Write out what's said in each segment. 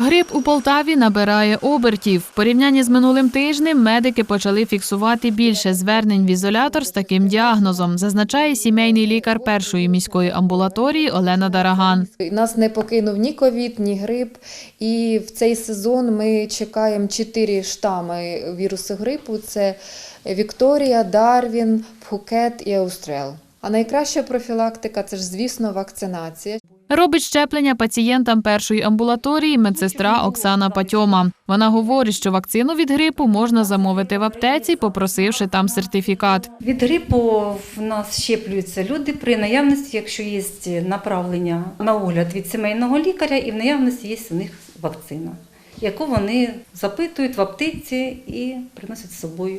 Грип у Полтаві набирає обертів. В порівнянні з минулим тижнем медики почали фіксувати більше звернень в ізолятор з таким діагнозом, зазначає сімейний лікар першої міської амбулаторії Олена Дараган. Нас не покинув ні ковід, ні грип. І в цей сезон ми чекаємо чотири штами вірусу грипу: це Вікторія, Дарвін, Пхукет і Аустрел. А найкраща профілактика це ж, звісно, вакцинація. Робить щеплення пацієнтам першої амбулаторії медсестра Оксана Патьома. Вона говорить, що вакцину від грипу можна замовити в аптеці, попросивши там сертифікат. Від грипу в нас щеплюються люди при наявності, якщо є направлення на огляд від сімейного лікаря, і в наявності є у них вакцина, яку вони запитують в аптеці і приносять з собою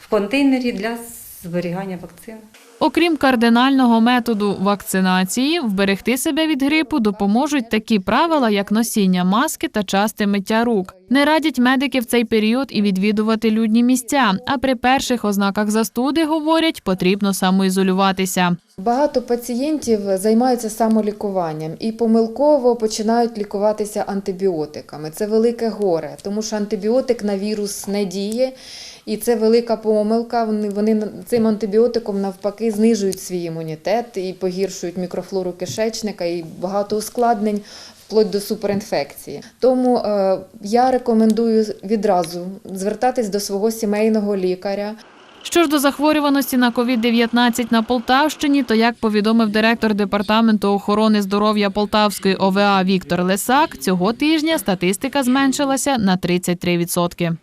в контейнері для зберігання вакцин. Окрім кардинального методу вакцинації, вберегти себе від грипу допоможуть такі правила, як носіння маски та часте миття рук. Не радять медики в цей період і відвідувати людні місця. А при перших ознаках застуди говорять, потрібно самоізолюватися. Багато пацієнтів займаються самолікуванням і помилково починають лікуватися антибіотиками. Це велике горе, тому що антибіотик на вірус не діє, і це велика помилка. Вони, вони цим антибіотиком навпаки знижують свій імунітет і погіршують мікрофлору кишечника і багато ускладнень. Вплоть до суперінфекції. Тому е, я рекомендую відразу звертатись до свого сімейного лікаря. Що ж до захворюваності на COVID-19 на Полтавщині, то як повідомив директор департаменту охорони здоров'я Полтавської ОВА Віктор Лесак, цього тижня статистика зменшилася на 33%.